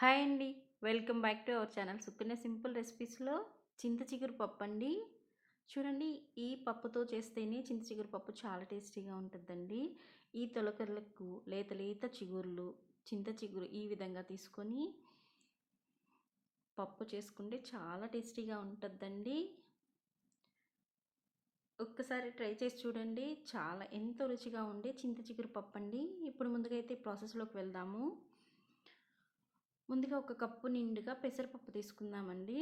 Hi అండి. Welcome back to our channel Sukanya simple రెసిపీస్లో చింత చిగురు పప్పు అండి చూడండి ఈ పప్పుతో చేస్తేనే చింత చిగురు పప్పు చాలా టేస్టీగా ఉంటుందండి. ఈ తొలకర్లకు లేత లేత చిగుర్లు చింత చిగురు ఈ విధంగా తీసుకొని పప్పు చేసుకుంటే చాలా టేస్టీగా ఉంటుందండి. ఒక్కసారి ట్రై చేసి చూడండి. చాలా ఎంతో రుచిగా ఉండే చింత చిగురు పప్పు అండి ఇప్పుడు ముందుగా అయితే ప్రాసెస్లోకి వెళ్దాము. ముందుగా ఒక కప్పు నిండుగా పెసరపప్పు తీసుకుందామండి.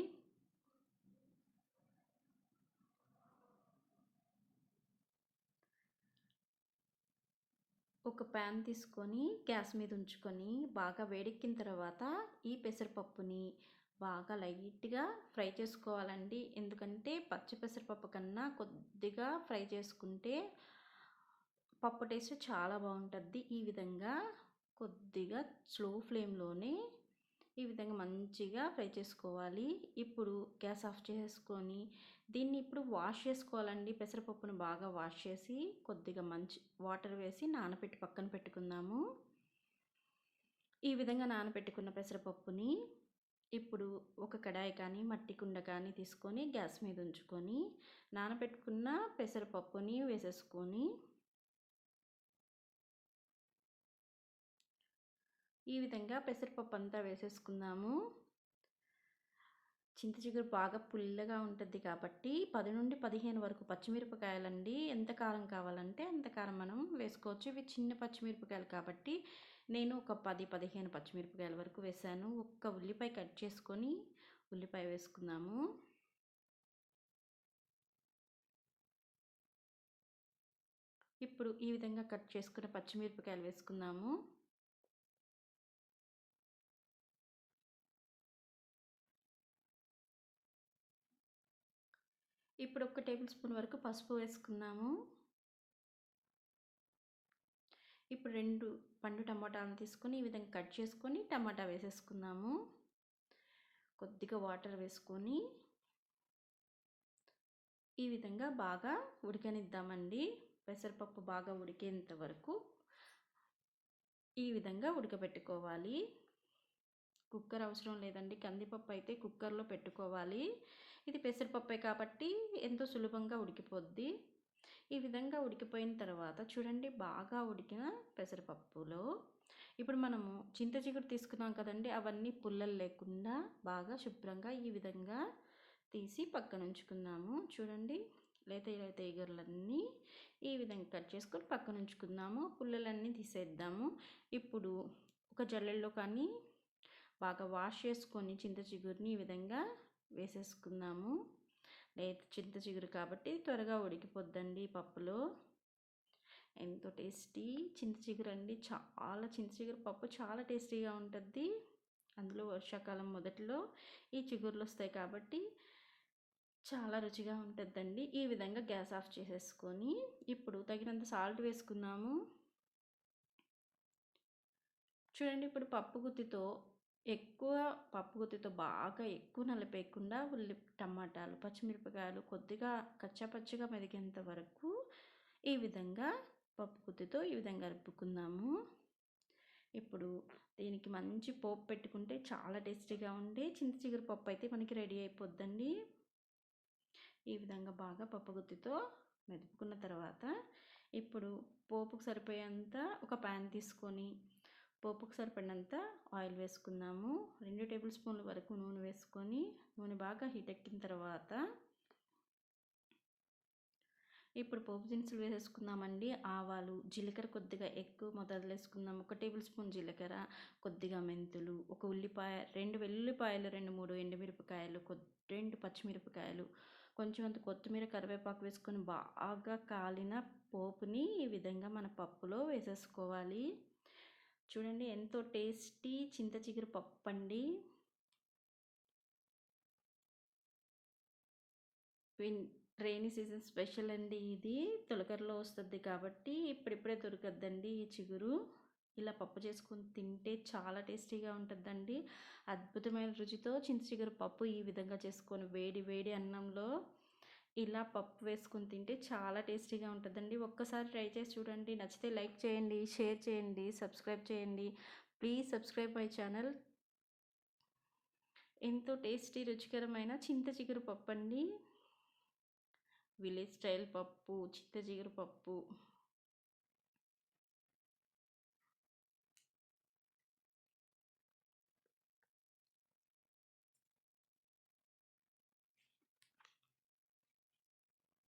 ఒక ప్యాన్ తీసుకొని గ్యాస్ మీద ఉంచుకొని బాగా వేడెక్కిన తర్వాత ఈ పెసరపప్పుని బాగా లైట్గా ఫ్రై చేసుకోవాలండి. ఎందుకంటే పచ్చి పెసరపప్పు కన్నా కొద్దిగా ఫ్రై చేసుకుంటే పప్పు టేస్ట్ చాలా బాగుంటుంది. ఈ విధంగా కొద్దిగా స్లో ఫ్లేమ్లోనే ఈ విధంగా మంచిగా ఫ్రై చేసుకోవాలి. ఇప్పుడు గ్యాస్ ఆఫ్ చేసుకొని దీన్ని ఇప్పుడు వాష్ చేసుకోవాలండి. పెసరపప్పును బాగా వాష్ చేసి కొద్దిగా మంచి వాటర్ వేసి నానబెట్టి పక్కన పెట్టుకుందాము. ఈ విధంగా నానబెట్టుకున్న పెసరపప్పుని ఇప్పుడు ఒక కడాయి కానీ మట్టి కుండ కానీ తీసుకొని గ్యాస్ మీద ఉంచుకొని నానబెట్టుకున్న పెసరపప్పుని వేసేసుకొని ఈ విధంగా పెసరపప్పు అంతా వేసేసుకుందాము. చింత చిగురు బాగా పుల్లగా ఉంటుంది కాబట్టి పది నుండి పదిహేను వరకు పచ్చిమిరపకాయలండి. ఎంత కారం కావాలంటే అంత కారం మనం వేసుకోవచ్చు. ఇవి చిన్న పచ్చిమిరపకాయలు కాబట్టి నేను ఒక పది పదిహేను పచ్చిమిరపకాయల వరకు వేసాను. ఒక్క ఉల్లిపాయ కట్ చేసుకొని ఉల్లిపాయ వేసుకుందాము. ఇప్పుడు ఈ విధంగా కట్ చేసుకున్న పచ్చిమిరపకాయలు వేసుకుందాము. ఇప్పుడు ఒక టేబుల్ స్పూన్ వరకు పసుపు వేసుకున్నాము ఇప్పుడు రెండు పండు టమాటాలను తీసుకొని ఈ విధంగా కట్ చేసుకొని టమాటా వేసేసుకున్నాము కొద్దిగా వాటర్ వేసుకొని ఈ విధంగా బాగా ఉడకనిద్దామండి. పెసరపప్పు బాగా ఉడికేంత వరకు ఈ విధంగా ఉడకబెట్టుకోవాలి. కుక్కర్ అవసరం లేదండి. కందిపప్పు అయితే కుక్కర్లో పెట్టుకోవాలి. ఇది పెసరపప్పే కాబట్టి ఎంతో సులభంగా ఉడికిపోద్ది. ఈ విధంగా ఉడికిపోయిన తర్వాత చూడండి బాగా ఉడికిన పెసరపప్పులో ఇప్పుడు మనము చింత చిగురు తీసుకున్నాం కదండి అవన్నీ పుల్లలు లేకుండా బాగా శుభ్రంగా ఈ విధంగా తీసి పక్కన ఉంచుకున్నాము. చూడండి లేత లేత ఈగర్లన్నీ ఈ విధంగా కట్ చేసుకొని పక్కన ఉంచుకుందాము పుల్లలన్నీ తీసేద్దాము. ఇప్పుడు ఒక జల్లెల్లో కానీ బాగా వాష్ చేసుకొని చింత చిగురిని ఈ విధంగా వేసేసుకుందాము. లేత చింత చిగురు కాబట్టి త్వరగా ఉడికిపోద్దండి పప్పులో. ఎంతో టేస్టీ. చింత చిగురు అండి. చాలా చింత చిగురు పప్పు చాలా టేస్టీగా ఉంటుంది అందులో వర్షాకాలం మొదట్లో ఈ చిగురులు వస్తాయి కాబట్టి చాలా రుచిగా ఉంటుందండి ఈ విధంగా గ్యాస్ ఆఫ్ చేసేసుకొని ఇప్పుడు తగినంత సాల్ట్ వేసుకుందాము. చూడండి ఇప్పుడు పప్పు గుత్తితో ఎక్కువ పప్పు గుత్తితో బాగా ఎక్కువ నలిపేయకుండా ఉల్లి టమాటాలు పచ్చిమిరపకాయలు కొద్దిగా కచ్చాపచ్చిగా మెదిగేంత వరకు ఈ విధంగా పప్పు గుత్తితో ఈ విధంగా కలుపుకుందాము. ఇప్పుడు దీనికి మంచి పోపు పెట్టుకుంటే చాలా టేస్టీగా ఉండే చింత చిగురు పప్పు అయితే మనకి రెడీ అయిపోద్దండి. ఈ విధంగా బాగా పప్పు గుత్తితో మెదుపుకున్న తర్వాత ఇప్పుడు పోపుకు సరిపోయేంత ఒక ప్యాన్ తీసుకొని పోపుకు సరిపడినంత ఆయిల్ వేసుకుందాము. రెండు టేబుల్ స్పూన్ల వరకు నూనె వేసుకొని నూనె బాగా హీట్ ఎక్కిన తర్వాత ఇప్పుడు పోపు దినుసులు వేసేసుకుందామండి. ఆవాలు జీలకర్ర కొద్దిగా ఎక్కువ మొదలు వేసుకుందాం ఒక టేబుల్ స్పూన్ జీలకర్ర కొద్దిగా మెంతులు ఒక ఉల్లిపాయ రెండు వెల్లుల్లిపాయలు రెండు మూడు ఎండుమిరపకాయలు రెండు పచ్చిమిరపకాయలు కొంచెం అంత కొత్తిమీర కరివేపాకు వేసుకొని బాగా కాలిన పోపుని ఈ విధంగా మన పప్పులో వేసేసుకోవాలి. చూడండి ఎంతో టేస్టీ చింత చిగురు పప్పు అండి రైనీ సీజన్ స్పెషల్ అండి ఇది. తొలకరలో వస్తుంది కాబట్టి ఇప్పుడిప్పుడే దొరకద్దండి ఈ చిగురు. ఇలా పప్పు చేసుకొని తింటే చాలా టేస్టీగా ఉంటుందండి. అద్భుతమైన రుచితో చింత చిగురు పప్పు ఈ విధంగా చేసుకొని వేడి వేడి అన్నంలో ఇలా పప్పు వేసుకొని తింటే చాలా టేస్టీగా ఉంటుందండి. ఒక్కసారి ట్రై చేసి చూడండి. నచ్చితే లైక్ చేయండి షేర్ చేయండి సబ్స్క్రైబ్ చేయండి. Please subscribe my channel. ఎంతో టేస్టీ రుచికరమైన చింత చిగురు పప్పు అండి విలేజ్ స్టైల్ పప్పు చింత చిగురు పప్పు.